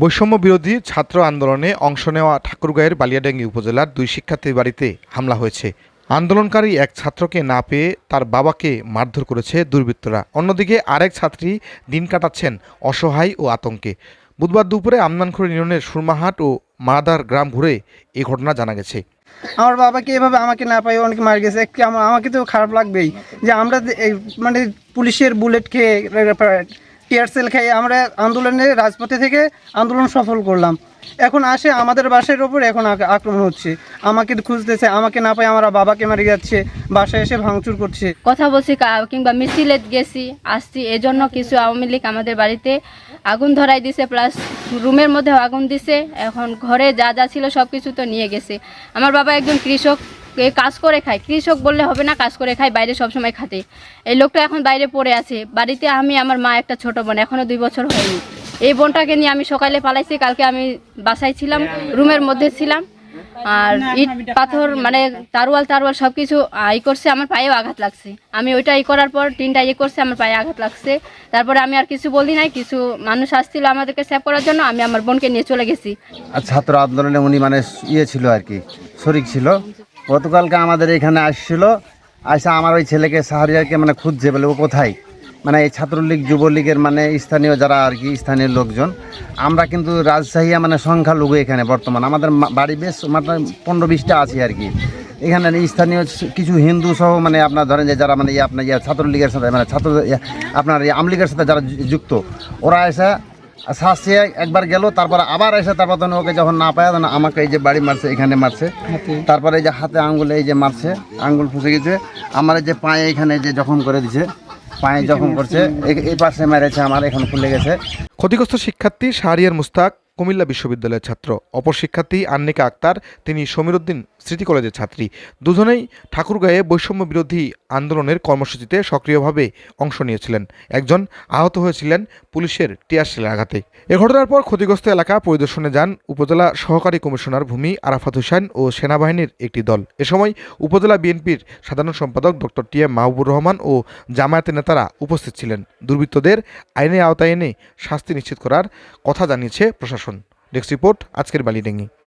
বৈষম্য বিরোধী ছাত্র আন্দোলনে অংশ নেওয়া ঠাকুরগাঁয়ের বালিয়াডাঙ্গি উপজেলার দুই শিক্ষার্থীর বাড়িতে হামলা হয়েছে। আন্দোলনকারী এক ছাত্রকে না পেয়ে তার বাবাকে মারধর করেছে দুর্বৃত্তরা। অন্যদিকে আরেক ছাত্রী দিন কাটাচ্ছেন অসহায় ও আতঙ্কে। বুধবার দুপুরে আমনানখড়ি ইউনিয়নের সুরমাহাট ও মারাদার গ্রাম ঘুরে এই ঘটনা জানা গেছে। আমার বাবাকে এভাবে আমাকে না পাই অনেকে মার গেছে। আমাকে তো খারাপ লাগবেই যে আমরা মানে পুলিশের বুলেট খেয়ে টিয়ার সেল খেয়ে আমরা আন্দোলনে, রাজপথে থেকে আন্দোলন সফল করলাম। এখন আসে আমাদের বাসার ওপর এখন আক- আক্রমণ হচ্ছে। আমাকে খুঁজতেছে, আমাকে না পাই আমার বাবাকে মারি যাচ্ছে, বাসায় এসে ভাঙচুর করছে। কথা বলছি কিংবা মিছিলে গেছি, আসছি, এজন্য কিছু আওয়ামী লীগ আমাদের বাড়িতে আগুন ধরাই দিছে প্লাস রুমের মধ্যে আগুন দিছে। এখন ঘরে যা যা ছিল সব কিছু তো নিয়ে গেছে। আমার বাবা একজন কৃষক কাজ করে খায়। কৃষক বললে হবে না, কাজ করে খায়, বাইরে সবসময় খাতে এই লোকটা এখন বাইরে পড়ে আছে। বাড়িতে আমি, আমার মা একটা ছোট বোন এখনও দুই বছর হয়নি। এই বোনটাকে নিয়ে আমি সকালে পালাইছি, কালকে আমি বাসায় ছিলাম, রুমের মধ্যে ছিলাম। আর ইট, পাথর মানে তারওয়াল তারওয়াল সব কিছু ই করছে, আমার পায়েও আঘাত লাগছে। আমি ওইটা ই করার পর টিনটা ইয়ে করছে, আমার পায়ে আঘাত লাগছে। তারপরে আমি আর কিছু বলি নাই, কিছু মানুষ আসছিল আমাদেরকে সেভ করার জন্য, আমি আমার বোনকে নিয়ে চলে গেছি। ছাত্র আন্দোলনে উনি মানে ইয়ে ছিল আর কি, শরিক ছিল। গতকালকে আমাদের এখানে আসছিল আসা আমার ওই ছেলেকে, সাহারিয়াকে মানে খুঁজছে বলে, ও কোথায়? মানে এই ছাত্রলীগ, যুবলীগের মানে স্থানীয় যারা আর কি, স্থানীয় লোকজন, আমরা কিন্তু রাজশাহী মানে সংখ্যালঘু এখানে বর্তমান। আমাদের বাড়ি বেশ মানে পনেরো বিশটা আছে আর কি। এখানে স্থানীয় কিছু হিন্দু সহ মানে আপনার ধরেন যে যারা মানে আপনার ইয়ে ছাত্রলীগের সাথে মানে ছাত্র আপনার আমলীগের সাথে যারা যুক্ত, ওরা এসে শাসে একবার গেল তারপর আবার এসে তারপর তখন ওকে যখন না পায় তখন আমাকে এই যে বাড়ি মারছে এখানে মারছে। তারপরে এই যে হাতে আঙ্গুলে এই যে মারছে আঙ্গুল ফুসে গেছে। আমার এই যে পায়ে এখানে যে জখম করে দিছে পায়ে জখম করছে এই- এই পাশে মেরেছে আমার এখন ফুলে গেছে। ক্ষতিগ্রস্ত শিক্ষার্থী শাহরিয়ার মুস্তাক কুমিল্লা বিশ্ববিদ্যালয়ের ছাত্র। অপর শিক্ষার্থী আন্নিকা আক্তার, তিনি সমীরউদ্দিন স্মৃতি কলেজের ছাত্রী। দুজনেই ঠাকুরগাঁয়ে বৈষম্য বিরোধী আন্দোলনের কর্মসূচিতে সক্রিয়ভাবে অংশ নিয়েছিলেন। একজন আহত হয়েছিলেন পুলিশের টিয়ার সেলের আঘাতে। এ ঘটনার পর ক্ষতিগ্রস্ত এলাকা পরিদর্শনে যান উপজেলা সহকারী কমিশনার ভূমি আরাফাত হোসেন ও সেনাবাহিনীর একটি দল। এ সময় উপজেলা বিএনপির সাধারণ সম্পাদক doctor T M Mahbur Rahman ও জামায়াতের নেতারা উপস্থিত ছিলেন। দুর্বৃত্তদের আইনের আওতায় এনে শাস্তি নিশ্চিত করার কথা জানিয়েছে প্রশাসন। ডেস্ক রিপোর্ট আজকের বালিডেঙ্গি